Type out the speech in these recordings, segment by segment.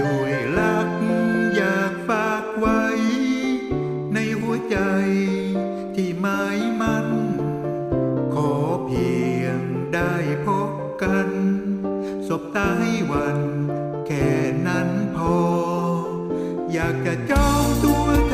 ด้วยรักอยากฝากไว้ ในหัวใจที่หมายมัน ขอเพียงได้พบกัน สบตาให้วัน แค่นั้นพอ อยากจะจองตัวเธอ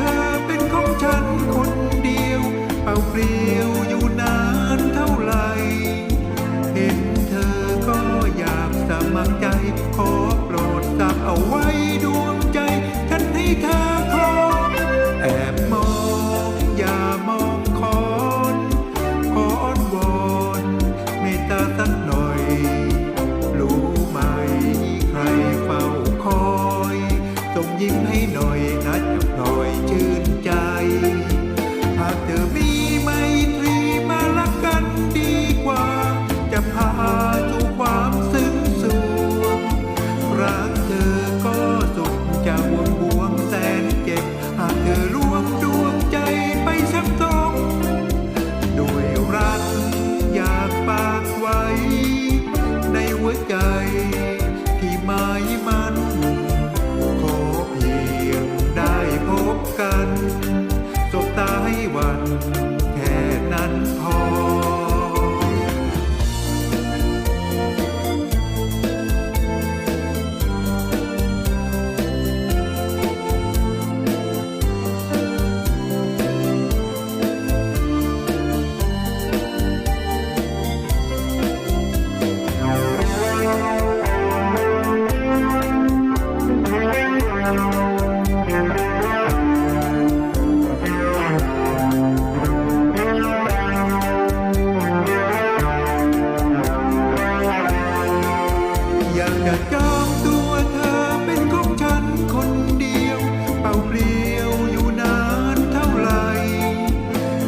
อยากจะจองตัวเธอเป็นของฉันคนเดียว เป่าเปลี่ยวอยู่นานเท่าไหร่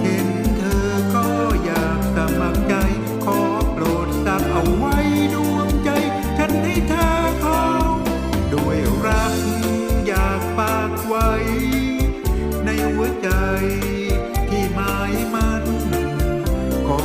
เห็นเธอก็อยากสมัครใจ ขอโปรดสักเอาไว้ดวงใจ ฉันให้เธอครองด้วยรักอยากฝากไว้ ในหัวใจที่หมายมันขอ